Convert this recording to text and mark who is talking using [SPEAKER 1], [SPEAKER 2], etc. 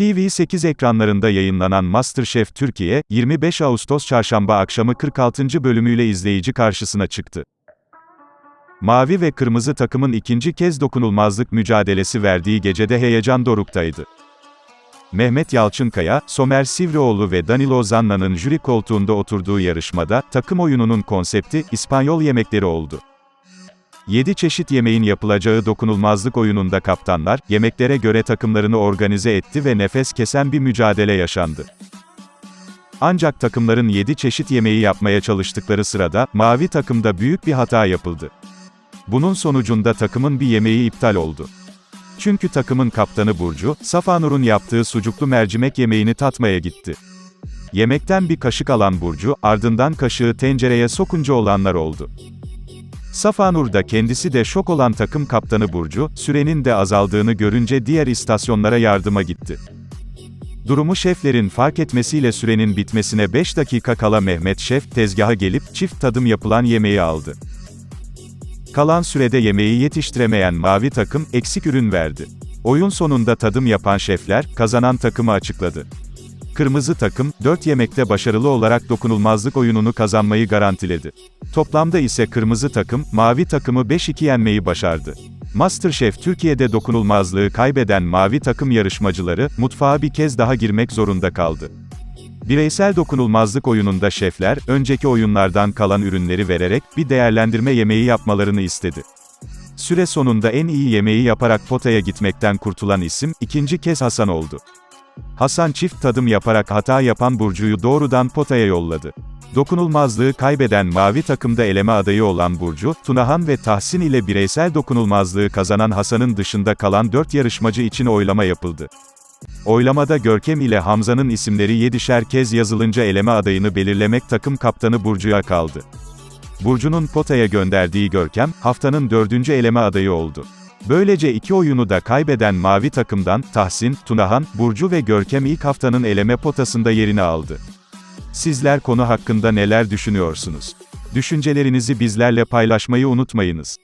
[SPEAKER 1] TV8 ekranlarında yayınlanan MasterChef Türkiye, 25 Ağustos Çarşamba akşamı 46. bölümüyle izleyici karşısına çıktı. Mavi ve kırmızı takımın ikinci kez dokunulmazlık mücadelesi verdiği gecede heyecan doruktaydı. Mehmet Yalçınkaya, Somer Sivrioğlu ve Danilo Zanna'nın jüri koltuğunda oturduğu yarışmada, takım oyununun konsepti, İspanyol yemekleri oldu. 7 çeşit yemeğin yapılacağı dokunulmazlık oyununda kaptanlar, yemeklere göre takımlarını organize etti ve nefes kesen bir mücadele yaşandı. Ancak takımların 7 çeşit yemeği yapmaya çalıştıkları sırada, mavi takımda büyük bir hata yapıldı. Bunun sonucunda takımın bir yemeği iptal oldu. Çünkü takımın kaptanı Burcu, Safanur'un yaptığı sucuklu mercimek yemeğini tatmaya gitti. Yemekten bir kaşık alan Burcu, ardından kaşığı tencereye sokunca olanlar oldu. Safanur da kendisi de şok olan takım kaptanı Burcu, sürenin de azaldığını görünce diğer istasyonlara yardıma gitti. Durumu şeflerin fark etmesiyle sürenin bitmesine 5 dakika kala Mehmet Şef tezgaha gelip çift tadım yapılan yemeği aldı. Kalan sürede yemeği yetiştiremeyen mavi takım eksik ürün verdi. Oyun sonunda tadım yapan şefler kazanan takımı açıkladı. Kırmızı takım, 4 yemekte başarılı olarak dokunulmazlık oyununu kazanmayı garantiledi. Toplamda ise kırmızı takım, mavi takımı 5-2 yenmeyi başardı. MasterChef Türkiye'de dokunulmazlığı kaybeden mavi takım yarışmacıları, mutfağa bir kez daha girmek zorunda kaldı. Bireysel dokunulmazlık oyununda şefler, önceki oyunlardan kalan ürünleri vererek, bir değerlendirme yemeği yapmalarını istedi. Süre sonunda en iyi yemeği yaparak potaya gitmekten kurtulan isim, ikinci kez Hasan oldu. Hasan çift tadım yaparak hata yapan Burcu'yu doğrudan potaya yolladı. Dokunulmazlığı kaybeden mavi takımda eleme adayı olan Burcu, Tunahan ve Tahsin ile bireysel dokunulmazlığı kazanan Hasan'ın dışında kalan 4 yarışmacı için oylama yapıldı. Oylamada Görkem ile Hamza'nın isimleri 7'şer kez yazılınca eleme adayını belirlemek takım kaptanı Burcu'ya kaldı. Burcu'nun potaya gönderdiği Görkem, haftanın dördüncü eleme adayı oldu. Böylece iki oyunu da kaybeden mavi takımdan, Tahsin, Tunahan, Burcu ve Görkem ilk haftanın eleme potasında yerini aldı. Sizler konu hakkında neler düşünüyorsunuz? Düşüncelerinizi bizlerle paylaşmayı unutmayınız.